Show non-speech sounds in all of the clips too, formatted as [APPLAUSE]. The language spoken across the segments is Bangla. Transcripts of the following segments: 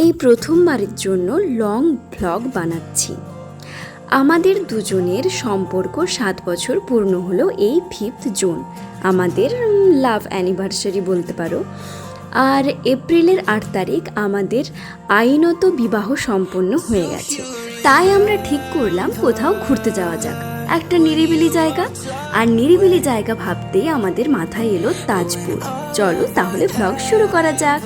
এই প্রথমবারের জন্য লং ভ্লগ বানাচ্ছি। আমাদের দুজনের সম্পর্ক সাত বছর পূর্ণ হলো এই ফিফথ জুন। আমাদের লাভ অ্যানিভার্সারি বলতে পারো। আর এপ্রিলের আট তারিখ আমাদের আইনত বিবাহ সম্পন্ন হয়ে গেছে। তাই আমরা ঠিক করলাম কোথাও ঘুরতে যাওয়া যাক। একটা নিরিবিলি জায়গা। আর নিরিবিলি জায়গা ভাবতেই আমাদের মাথায় এলো তাজপুর। চলো তাহলে ভ্লগ শুরু করা যাক।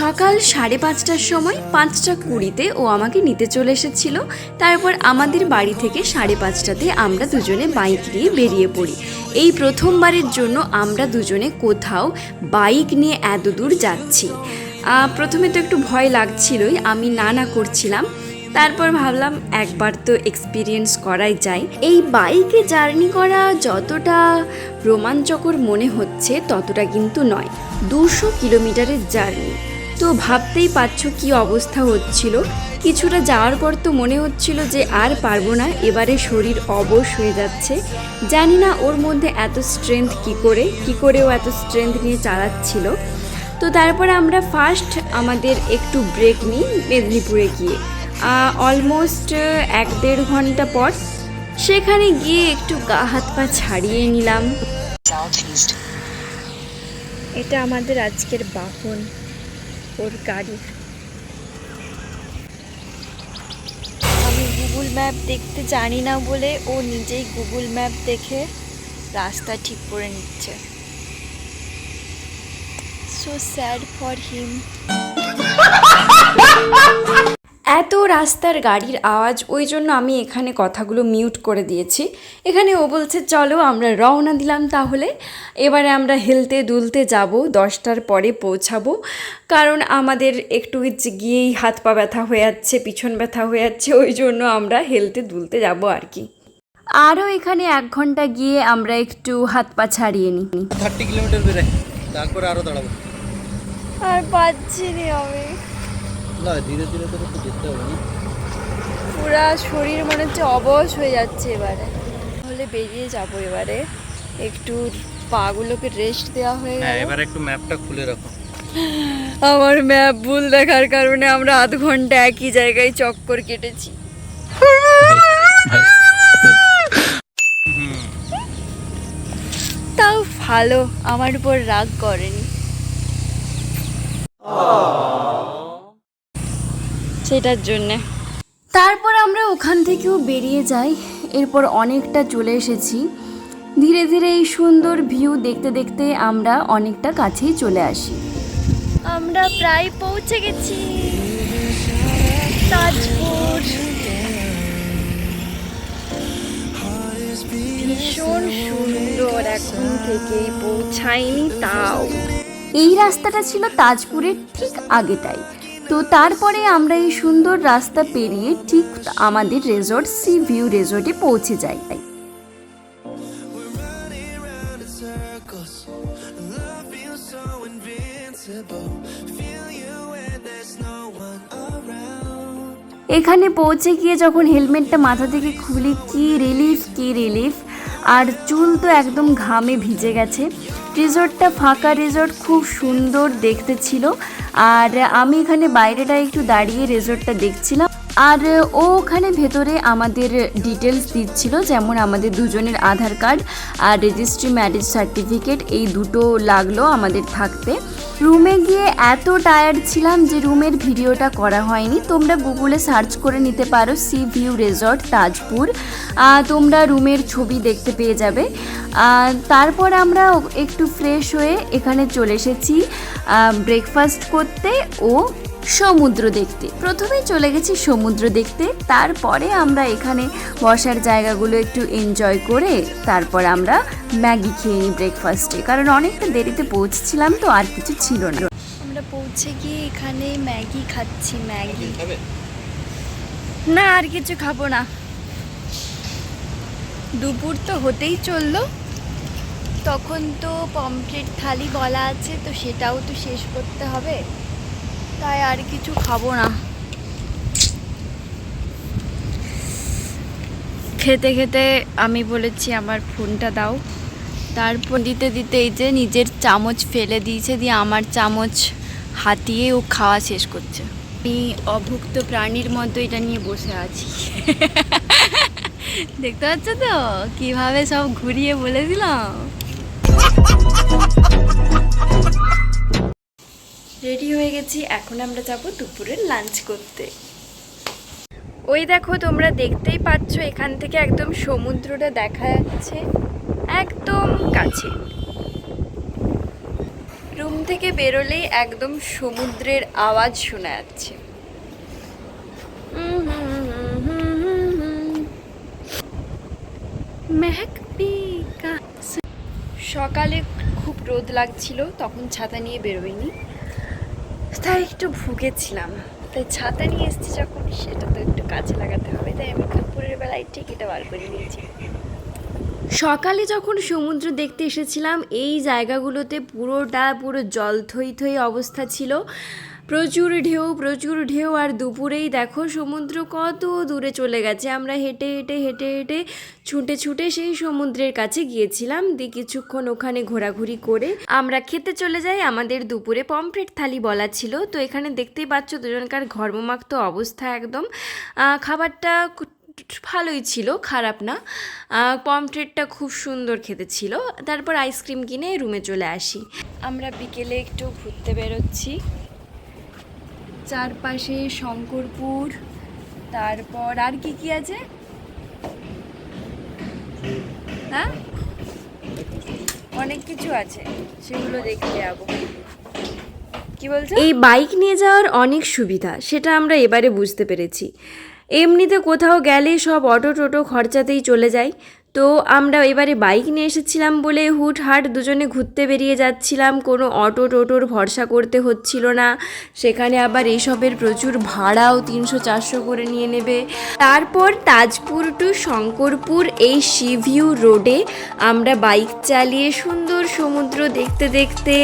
সকাল সাড়ে পাঁচটার সময় পাঁচটা কুড়িতে ও আমাকে নিতে চলে এসেছিল। তারপর আমাদের বাড়ি থেকে সাড়ে পাঁচটাতে আমরা দুজনে বাইক নিয়ে বেরিয়ে পড়ি। এই প্রথমবারের জন্য আমরা দুজনে কোথাও বাইক নিয়ে এত দূর যাচ্ছি। প্রথমে তো একটু ভয় লাগছিলই, আমি না না করছিলাম। তারপর ভাবলাম একবার তো এক্সপিরিয়েন্স করাই যায়। এই বাইকে জার্নি করা যতটা রোমাঞ্চকর মনে হচ্ছে ততটা কিন্তু নয়। দুশো কিলোমিটারের জার্নি তো ভাবতেই পারছ কি অবস্থা হচ্ছিল? কিছুটা যাওয়ার পর তো মনে হচ্ছিল যে আর পারব না, এবারে শরীর অবশ হয়ে যাচ্ছে। জানি না ওর মধ্যে এত স্ট্রেংথ কি করে কি করে ও এত স্ট্রেংথ নিয়ে চালাচ্ছিল। তো তারপরে আমরা ফার্স্ট আমাদের একটু ব্রেক নিই মেদিনীপুরে গিয়ে। অলমোস্ট এক দেড় ঘণ্টা পর সেখানে গিয়ে একটু গা হাত পা ছাড়িয়ে নিলাম. এটা আমাদের আজকের বাহন ওর গাড়ি। আমি গুগল ম্যাপ দেখতে জানি না বলে ও নিজেই গুগল ম্যাপ দেখে রাস্তা ঠিক করে নিচ্ছে। সো স্যাড ফর হিম এত রাস্তার গাড়ির আওয়াজ ওই জন্য আমি এখানে কথাগুলো মিউট করে দিয়েছি। এখানে ও বলছে চলো আমরা রওনা দিলাম তাহলে। এবারে আমরা হেলতে দুলতে যাব দশটার পরে পৌঁছাবো। কারণ আমাদের একটু গিয়েই হাত পা ব্যথা হয়ে যাচ্ছে পিছন ব্যথা হয়ে যাচ্ছে ওই জন্য আমরা হেলতে দুলতে যাব আর কি। আরও এখানে এক ঘণ্টা গিয়ে আমরা একটু হাত পা ছাড়িয়ে নিই থার্টি কিলোমিটার বেড়ে তারপরে আরও দাঁড়াবো। আর পাচ্ছি নি আমি। না ধীরে ধীরে করে তো যেতে হবে না। পুরা শরীর মনে হচ্ছে অবশ হয়ে যাচ্ছে এবারে। তাহলে বেরিয়ে যাব এবারে। একটু পাগুলোকে রেস্ট দেওয়া হয়ে হ্যাঁ গেল। এবার একটু ম্যাপটা খুলে রাখো। আমার ম্যাপ ভুল দেখার কারণে আমরা আধ ঘণ্টা একই জায়গায় চক্কর কেটেছি। তাও ভালো আমার উপর রাগ করেনি। সেটার জন্যে। তারপর আমরা ওখান থেকেও বেরিয়ে যাই। এরপর অনেকটা চলে এসেছি। ধীরে ধীরে এই সুন্দর ভিউ দেখতে দেখতে আমরা অনেকটা কাছেই চলে আসি। আমরা প্রায় পৌঁছে গেছি। তাজপুর। ভীষণ সুন্দর এখন থেকেই পৌঁছায়নি তাও। এই রাস্তাটা ছিল তাজপুরের ঠিক আগেটাই। তো তারপরে আমরা এই সুন্দর রাস্তা পেরিয়ে ঠিক আমাদের রেজর্ট সি ভিউ রেজর্টে পৌঁছে যাই। এখানে পৌঁছে গিয়ে যখন হেলমেটটা মাথা থেকে খুলি, কি রিলিফ কি রিলিফ আর চুল তো একদম ঘামে ভিজে গেছে। রিসর্টটা ফাঁকা রিসর্ট খুব সুন্দর দেখতে ছিল। আর আমি এখানে বাইরেটা একটু দাঁড়িয়ে রেজর্টটা দেখছিলাম। আর ও ওখানে ভেতরে আমাদের ডিটেলস দিচ্ছিল, যেমন আমাদের দুজনের আধার কার্ড আর রেজিস্ট্রি ম্যারেজ সার্টিফিকেট এই দুটো লাগল আমাদের থাকতে। রুমে গিয়ে এত টায়ার্ড ছিলাম যে রুমের ভিডিওটা করা হয়নি। তোমরা গুগলে সার্চ করে নিতে পারো সি ভিউ রেজর্ট তাজপুর তোমরা রুমের ছবি দেখতে পেয়ে যাবে। তারপর আমরা একটু ফ্রেশ হয়ে এখানে চলে এসেছি। ব্রেকফাস্ট করতে ও সমুদ্র দেখতে। প্রথমে চলে গেছি সমুদ্র দেখতে তারপরে আমরা এখানে বসার জায়গাগুলো একটু এনজয় করে তারপর আমরা ম্যাগি খেয়ে নিই ব্রেকফাস্টে কারণ অনেকটা দেরিতে পৌঁছেছিলাম তো আর কিছু ছিল না। আমরা পৌঁছে গিয়ে এখানে ম্যাগি খাচ্ছি ম্যাগি। না আর কিছু খাব না। দুপুর তো হতেই চলল। তখন তো পমফ্রেট থালি বলা আছে তো সেটাও তো শেষ করতে হবে। তাই আর কিছু খাব না। খেতে খেতে আমি বলেছি আমার ফোনটা দাও। তারপর দিতে দিতে এই যে নিজের চামচ ফেলে দিয়েছে, দিয়ে আমার চামচ হাতিয়ে ও খাওয়া শেষ করছে। আমি অভুক্ত প্রাণীর মতো এটা নিয়ে বসে আছি। [LAUGHS] দেখতে পাচ্ছ তো? কীভাবে সব ঘুরিয়ে বলে দিলাম রেডি হয়ে গেছি, এখন আমরা যাব দুপুরের লাঞ্চ করতে। ওই দেখো, তোমরা দেখতেই পাচ্ছ, এখান থেকে একদম সমুদ্রটা দেখা যাচ্ছে একদম কাছে। রুম থেকে বেরোলেই একদম সমুদ্রের আওয়াজ শোনা যাচ্ছে। সকালে খুব রোদ লাগছিল, তখন ছাতা নিয়ে বেরোইনি তাই একটু ভুগেছিলাম। তাই ছাতা নিয়ে এসেছি যখন, সেটা তো একটু কাজে লাগাতে হবে। তাই আমি খাপুরের বেলায় টিকিটটা বার করে নিয়েছি। সকালে যখন সমুদ্র দেখতে এসেছিলাম, এই জায়গাগুলোতে পুরোটা পুরো জল থই থই অবস্থা ছিল। প্রচুর ঢেউ প্রচুর ঢেউ আর দুপুরেই দেখো সমুদ্র কত দূরে চলে গেছে। আমরা হেঁটে হেঁটে হেঁটে হেঁটে ছুটে ছুটে সেই সমুদ্রের কাছে গিয়েছিলাম। দিয়ে কিছুক্ষণ ওখানে ঘোরাঘুরি করে আমরা খেতে চলে যাই। আমাদের দুপুরে পমফ্রেট থালি বলা ছিল। তো এখানে দেখতেই পাচ্ছ দুজনকার ঘর্মমাক্ত অবস্থা একদম। খাবারটা ভালোই ছিল, খারাপ না। পমফ্রেটটা খুব সুন্দর খেতে ছিল। তারপর আইসক্রিম কিনে রুমে চলে আসি। আমরা বিকেলে একটু ঘুরতে বেরোচ্ছি। চারপাশে শঙ্করপুর, তারপর আর কি কি আছে? হ্যাঁ? অনেক কিছু আছে, সেগুলো দেখতে যাব। কি এই বাইক নিয়ে যাওয়ার অনেক সুবিধা, সেটা আমরা এবারে বুঝতে পেরেছি। এমনিতে কোথাও গেলে সব অটো টোটো খরচাতেই চলে যায় তো আমরা এবারে বাইক নিয়ে এসেছিলাম বলে হুট হাট দুজনে ঘুরতে বেরিয়ে যাচ্ছিলাম। কোনো অটো টোটোর ভরসা করতে হচ্ছিল না। সেখানে আবার এইসবের প্রচুর ভাড়াও তিনশো চারশো করে নিয়ে নেবে। তারপর তাজপুর টু শঙ্করপুর এই শিভিউ রোডে আমরা বাইক চালিয়ে সুন্দর সমুদ্র দেখতে দেখতে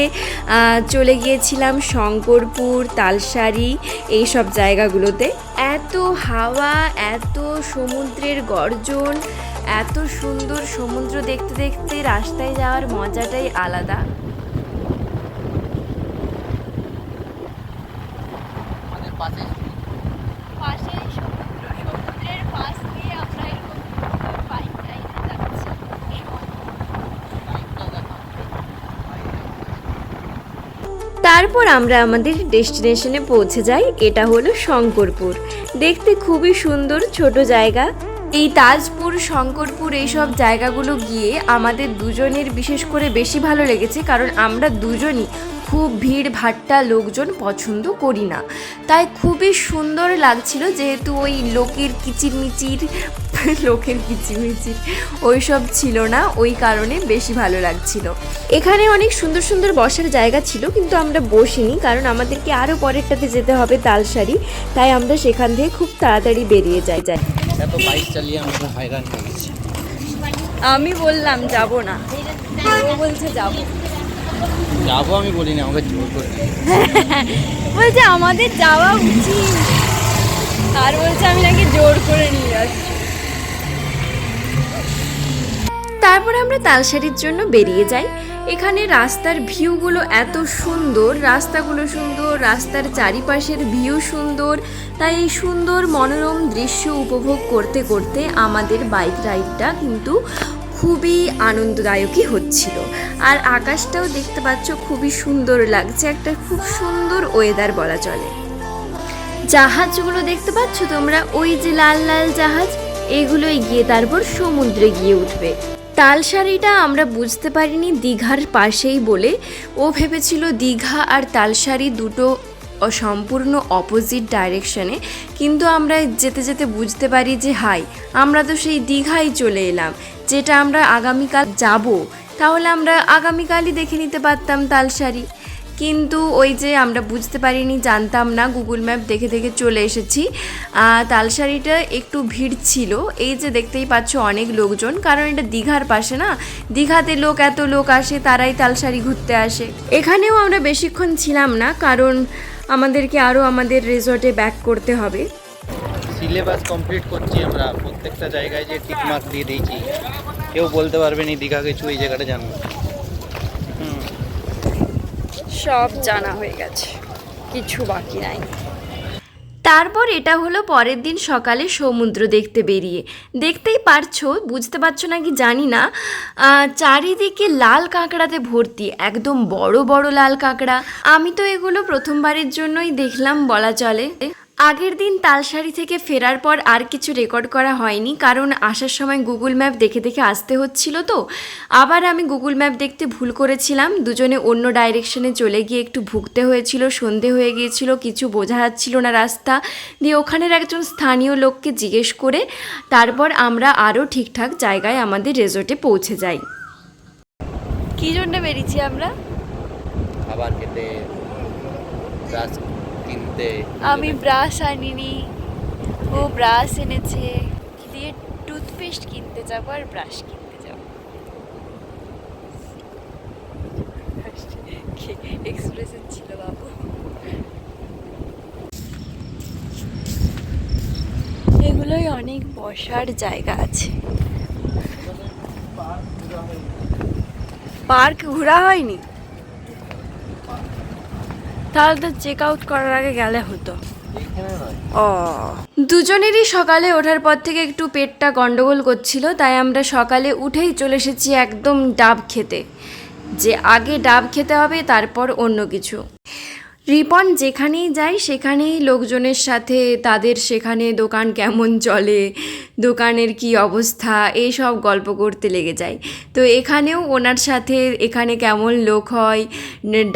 চলে গিয়েছিলাম শঙ্করপুর তালসারি এই সব জায়গাগুলোতে। এত হাওয়া, এত সমুদ্রের গর্জন, এত সুন্দর সমুদ্র দেখতে দেখতে রাস্তায় যাওয়ার মজাটাই আলাদা। তারপর আমরা আমাদের ডেস্টিনেশনে পৌঁছে যাই এটা হলো শঙ্করপুর। দেখতে খুবই সুন্দর ছোট জায়গা। এই তাজপুর, শঙ্করপুর এইসব জায়গাগুলো গিয়ে আমাদের দুজনের বিশেষ করে বেশি ভালো লেগেছে, কারণ আমরা দুজনই খুব ভিড় ভাট্টা লোকজন পছন্দ করি না। তাই খুবই সুন্দর লাগছিল যেহেতু ওই লোকের কিচিরমিচির লোকের কিচিরমিচির ওইসব ছিল না, ওই কারণে বেশি ভালো লাগছিল। এখানে অনেক সুন্দর সুন্দর বসার জায়গা ছিল, কিন্তু আমরা বসিনি, কারণ আমাদেরকে আরও পরেরটাতে যেতে হবে তালসারি তাই আমরা সেখান থেকে খুব তাড়াতাড়ি বেরিয়ে যাই যাই। এত বাইক চালিয়ে আমরা হয়রান হয়ে গেছি আমি বললাম যাব না। ও বলছে যাব। যাব আমি বলি না আমাকে জোর করে। বলছে আমাদের যাওয়া উচিত। আর বলছে আমি নাকি জোর করে নিয়ে যাচ্ছি। তারপরে আমরা তালসারির জন্য বেরিয়ে যাই। এখানে রাস্তার ভিউগুলো এত সুন্দর, রাস্তাগুলো সুন্দর, রাস্তার চারিপাশের ভিউ সুন্দর। তাই এই সুন্দর মনোরম দৃশ্য উপভোগ করতে করতে আমাদের বাইক রাইডটা কিন্তু খুবই আনন্দদায়কই হচ্ছিল। আর আকাশটাও দেখতে পাচ্ছ খুবই সুন্দর লাগছে, একটা খুব সুন্দর ওয়েদার বলা চলে। জাহাজগুলো দেখতে পাচ্ছ তোমরা? ওই যে লাল লাল জাহাজ, এগুলোই গিয়ে তারপর সমুদ্রে গিয়ে উঠবে। তালসারিটা আমরা বুঝতে পারিনি দীঘার পাশেই বলে। ও ভেবেছিল দীঘা আর তালসারি দুটো অ- সম্পূর্ণ অপোজিট ডাইরেকশানে কিন্তু আমরা যেতে যেতে বুঝতে পারি যে, হাই, আমরা তো সেই দীঘাই চলে এলাম, যেটা আমরা আগামীকাল যাব। তাহলে আমরা আগামীকালই দেখে নিতে পারতাম তালসারি কিন্তু ওই যে আমরা বুঝতে পারিনি, জানতাম না গুগল ম্যাপ দেখে দেখে চলে এসেছি। তালসারিটা একটু ভিড় ছিল। এই যে দেখতেই পাচ্ছ অনেক লোকজন, কারণ এটা দীঘার পাশে না? দীঘাতে লোক এত লোক আসে, তারাই তালসারি ঘুরতে আসে। এখানেও আমরা বেশিক্ষণ ছিলাম না, কারণ আমাদেরকে আরও আমাদের রিসর্টে ব্যাক করতে হবে। সিলেবাস কমপ্লিট করছি আমরা। প্রত্যেকটা জায়গায় যে টিক মার্ক দিয়ে দিয়েছি, কেউ বলতে পারবে না দীঘা গেছু এই জায়গাটা জানব। সব জানা হয়ে গেছে। কিছু বাকি নাই। তারপর এটা হলো পরের দিন সকালে সমুদ্র দেখতে বেরিয়ে। দেখতেই পারছ, বুঝতে পারছ নাকি জানি না চারিদিকে লাল কাঁকড়াতে ভর্তি, একদম বড় বড় লাল কাঁকড়া। আমি তো এগুলো প্রথমবারের জন্যই দেখলাম বলা চলে। আগের দিন তালসারি থেকে ফেরার পর আর কিছু রেকর্ড করা হয়নি কারণ আসার সময় গুগল ম্যাপ দেখে দেখে আসতে হচ্ছিল তো। আবার আমি গুগল ম্যাপ দেখতে ভুল করেছিলাম দুজনে অন্য ডাইরেকশনে চলে গিয়ে একটু ভুগতে হয়েছিল সন্ধে হয়ে গিয়েছিল কিছু বোঝা যাচ্ছিল না রাস্তা। দিয়ে ওখানের একজন স্থানীয় লোককে জিজ্ঞেস করে তারপর আমরা আরও ঠিকঠাক জায়গায় আমাদের রেজর্টে পৌঁছে যাই। কি জন্য বেরিয়েছি আমরা? খাবার খেতে কিনতে আমি ব্রাশ আনিনি। ও ব্রাশ এনেছে। দিয়ে টুথপেস্ট কিনতে যাব আর ব্রাশ কিনতে যাব। এক্সপ্রেশন ছিল বাবু। এগুলোই অনেক বসার জায়গা আছে। পার্ক ঘোরা হয়নি? তাহলে তো চেক আউট করার আগে গেলে হতো। ও। দুজনেরই সকালে ওঠার পর থেকে একটু পেটটা গন্ডগোল করছিল তাই আমরা সকালে উঠেই চলে এসেছি একদম ডাব খেতে। যে আগে ডাব খেতে হবে তারপর অন্য কিছু। রিপন যেখানেই যায়, সেখানেই লোকজনের সাথে তাদের সেখানে দোকান কেমন চলে, দোকানের কি অবস্থা এই সব গল্প করতে লেগে যায়। তো এখানেও ওনার সাথে এখানে কেমন লোক হয়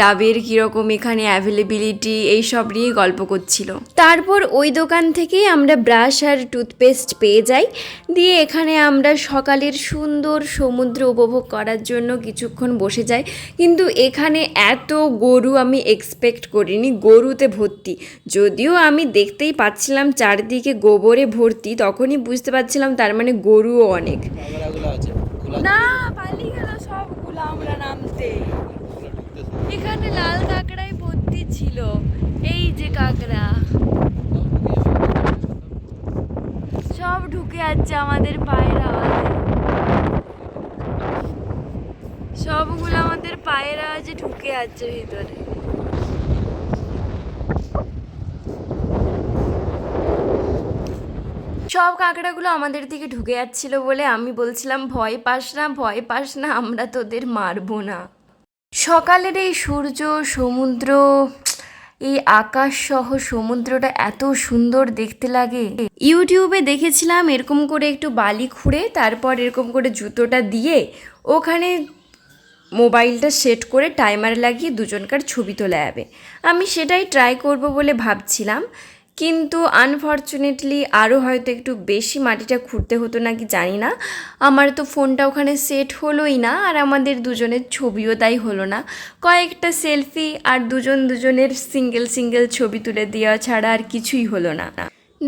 ডাবের কীরকম এখানে অ্যাভেলেবিলিটি এই সব নিয়ে গল্প করছিল। তারপর ওই দোকান থেকেই আমরা ব্রাশ আর টুথপেস্ট পেয়ে যাই। দিয়ে এখানে আমরা সকালের সুন্দর সমুদ্র উপভোগ করার জন্য কিছুক্ষণ বসে যাই। কিন্তু এখানে এত গরু আমি এক্সপেক্ট করিনি গরুতে ভর্তি। যদিও আমি দেখতেই পাচ্ছিলাম চারদিকে গোবরে ভর্তি তখনই বুঝতে পারছিলাম তার মানে গরুও অনেক। না পালিয়ে গেল সবগুলো আমরা নামতে। এখানে লাল কাঁকড়াই ভর্তি ছিল এই যে কাঁকড়া। সব ঢুকে যাচ্ছে আমাদের পায়ের আওয়াজে। সবগুলো আমাদের পায়ের আওয়াজে ঢুকে যাচ্ছে ভিতরে। সব কাঁকড়াগুলো আমাদের দিকে ঢুকে যাচ্ছিল বলে আমি বলছিলাম, ভয় পাস না, ভয় পাস না, আমরা তোদের মারবো না। সকালের এই সূর্য, সমুদ্র, এই আকাশ সহ সমুদ্রটা এত সুন্দর দেখতে লাগে। ইউটিউবে দেখেছিলাম এরকম করে একটু বালি খুঁড়ে, তারপর এরকম করে জুতোটা দিয়ে ওখানে মোবাইলটা সেট করে টাইমার লাগিয়ে দুজনকার ছবি তোলা যাবে। আমি সেটাই ট্রাই করব বলে ভাবছিলাম। কিন্তু আনফর্চুনেটলি আরও হয়তো একটু বেশি মাটিটা খুঁড়তে হতো নাকি জানি না। আমার তো ফোনটা ওখানে সেট হলোই না আর আমাদের দুজনের ছবিও তাই হলো না। কয়েকটা সেলফি আর দুজন দুজনের সিঙ্গেল সিঙ্গেল ছবি তুলে দেওয়া ছাড়া আর কিছুই হলো না।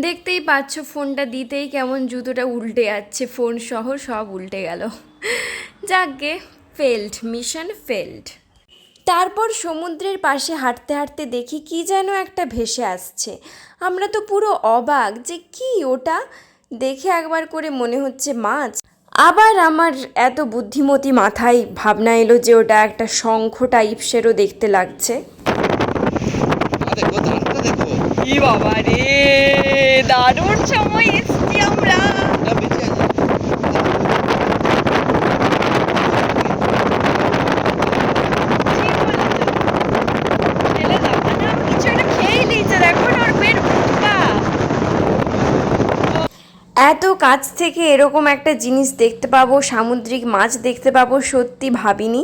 দেখতেই পাচ্ছ ফোনটা দিতেই কেমন জুতোটা উল্টে যাচ্ছে ফোন সহ সব উল্টে গেল। যাকগে ফেল্ড মিশন ফেল্ড তারপর সমুদ্রের পাশে হাঁটতে হাঁটতে দেখি কি যেন একটা ভেসে আসছে। আমরা তো পুরো অবাক যে কি ওটা? দেখে একবার করে মনে হচ্ছে মাছ। আবার আমার এত বুদ্ধিমতী মাথায় ভাবনা এলো যে ওটা একটা শঙ্খ টাইপসেরও দেখতে লাগছে। বাবা রে দারুণ সময় এসছি আমরা এটা বেঁচে আছে ফেলে দাও মানে আমি কিছু একটা খেয়েই নিয়েছে দেখো না ওর পেট ফুটকা এত কাছ থেকে এরকম একটা জিনিস দেখতে পাবো, সামুদ্রিক মাছ দেখতে পাবো, সত্যি ভাবিনি।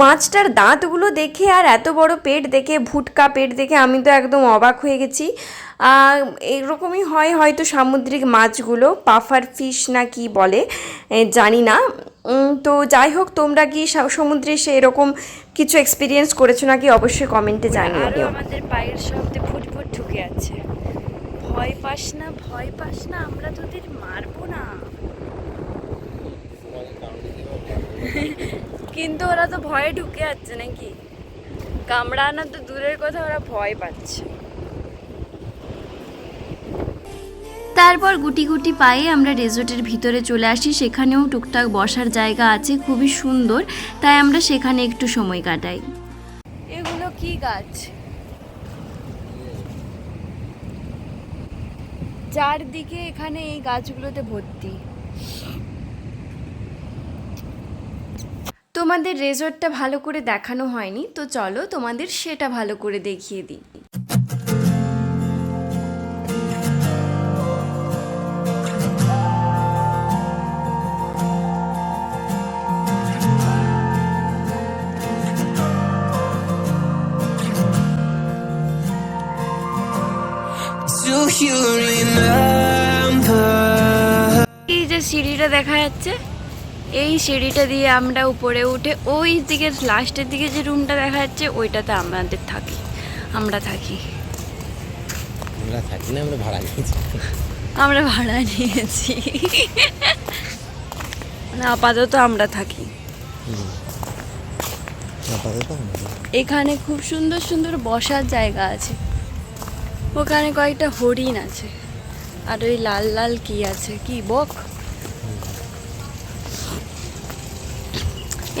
মাছটার দাঁতগুলো দেখে আর এত বড় পেট দেখে, ভুটকা পেট দেখে আমি তো একদম অবাক হয়ে গেছি। এরকমই হয় হয়তো সামুদ্রিক মাছগুলো, পাফার ফিশ না কি বলে জানি না। তো যাই হোক, তোমরা কি সমুদ্রে সে এরকম কিছু এক্সপিরিয়েন্স করেছ নাকি? অবশ্যই কমেন্টে জানিও। আমাদের পায়ের শব্দে ফুট ফুট ঢুকে আছে। ভয় পাস না ভয় পাস না আমরা তোদের মারবো না। কিন্তু ওরা তো ভয়ে ঢুকে যাচ্ছে নাকি? কামড়ানো তো দূরের কথা ওরা ভয় পাচ্ছে। তারপর গুটি গুটি পায়ে আমরা রেজর্টের ভিতরে চলে আসি সেখানেও টুকটাক বসার জায়গা আছে খুবই সুন্দর তাই আমরা সেখানে একটু সময় কাটাই। এগুলো কি গাছ? চারদিকে এখানে এই গাছগুলোতে ভর্তি। তোমাদের রেজর্টটা ভালো করে দেখানো হয়নি, তো চলো তোমাদের সেটা ভালো করে দেখিয়ে দিই। এই যে সিঁড়িটা দেখা যাচ্ছে এই সিঁড়িটা দিয়ে আমরা উপরে উঠে ওই দিকে লাস্টের দিকে যে রুমটা দেখা যাচ্ছে ওইটাতে আমাদের থাকি আমরা থাকি। আমরা থাকি না আমরা ভাড়া নিয়েছি। আমরা ভাড়া নিয়েছি। মানে আপাতত আমরা থাকি। এখানে খুব সুন্দর সুন্দর বসার জায়গা আছে। ওখানে কয়েকটা হরিণ আছে। আর ওই লাল লাল কি আছে? কি বক?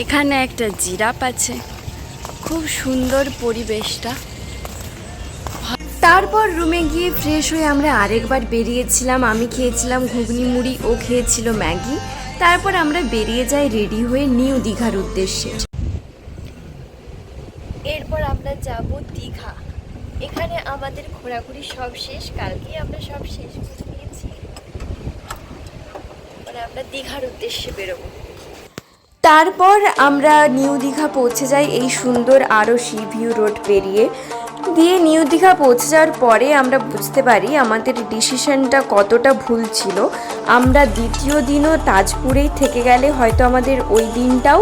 এখানে একটা জিরাফ আছে। খুব সুন্দর পরিবেশটা। তারপর রুমে গিয়ে ফ্রেশ হয়ে আমরা আরেকবার বেরিয়েছিলাম। আমি খেয়েছিলাম ঘুগনি মুড়ি, ও খেয়েছিল ম্যাগি। তারপর আমরা বেরিয়ে যাই রেডি হয়ে নিউ দীঘার উদ্দেশ্যে। এরপর আমরা যাব দীঘা। এখানে আমাদের ঘোরাঘুরি সব শেষ। কালকেই আমরা সব শেষ করে নিয়েছি মানে আমরা দীঘার উদ্দেশ্যে বেরোবো। তারপর আমরা নিউ দীঘা পৌঁছে যাই এই সুন্দর আরও সি ভিউ রোড পেরিয়ে। দিয়ে নিউ দীঘা পৌঁছে যাওয়ার পরে আমরা বুঝতে পারি আমাদের ডিসিশনটা কতটা ভুল ছিল। আমরা দ্বিতীয় দিনও তাজপুরেই থেকে গেলে হয়তো আমাদের ওই দিনটাও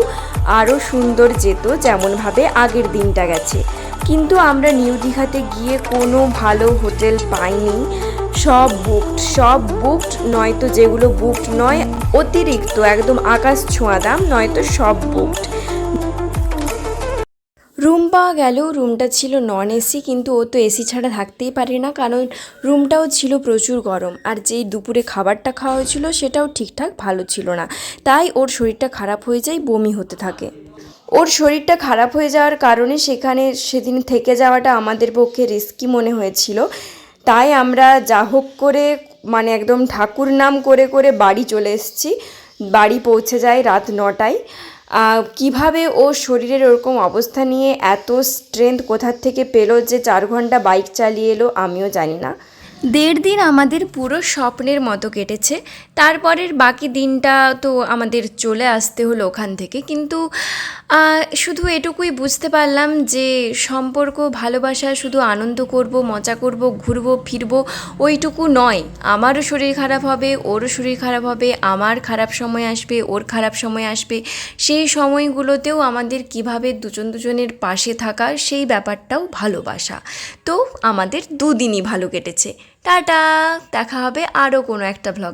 আরও সুন্দর যেত যেমনভাবে আগের দিনটা গেছে। কিন্তু আমরা নিউ দীঘাতে গিয়ে কোনো ভালো হোটেল পাইনি। সব বুকড সব বুকড নয়তো যেগুলো বুকড নয়, অতিরিক্ত, একদম আকাশ ছোঁয়া দাম, নয়তো সব বুকড রুম পাওয়া গেলেও রুমটা ছিল নন এসি কিন্তু ও তো এসি ছাড়া থাকতেই পারে না, কারণ রুমটাও ছিল প্রচুর গরম। আর যেই দুপুরে খাবারটা খাওয়া হয়েছিল, সেটাও ঠিকঠাক ভালো ছিল না। তাই ওর শরীরটা খারাপ হয়ে যায়, বমি হতে থাকে। ওর শরীরটা খারাপ হয়ে যাওয়ার কারণে সেখানে সেদিন থেকে যাওয়াটা আমাদের পক্ষে রিস্কি মনে হয়েছিল। তাই আমরা যা হোক করে মানে একদম ঠাকুর নাম করে করে বাড়ি চলে এসেছি। বাড়ি পৌঁছে যায় রাত নটায়। কীভাবে ও শরীরের ওরকম অবস্থা নিয়ে এত স্ট্রেংথ কোথার থেকে পেল যে চার ঘণ্টা বাইক চালিয়ে এলো, আমিও জানি না। দেড় দিন আমাদের পুরো স্বপ্নের মতো কেটেছে। তারপরের বাকি দিনটা তো আমাদের চলে আসতে হলো ওখান থেকে। কিন্তু শুধু এটুকুই বুঝতে পারলাম যে সম্পর্ক, ভালোবাসা, শুধু আনন্দ করব, মজা করব, ঘুরবো, ফিরবো, ওইটুকু নয়। আমারও শরীর খারাপ হবে, ওরও শরীর খারাপ হবে, আমার খারাপ সময় আসবে, ওর খারাপ সময় আসবে। সেই সময়গুলোতেও আমাদের কীভাবে দুজন দুজনের পাশে থাকা, সেই ব্যাপারটাও ভালোবাসা। তো আমাদের দুদিনই ভালো কেটেছে। টাটা দেখা হবে আরও কোনো একটা ভ্লগ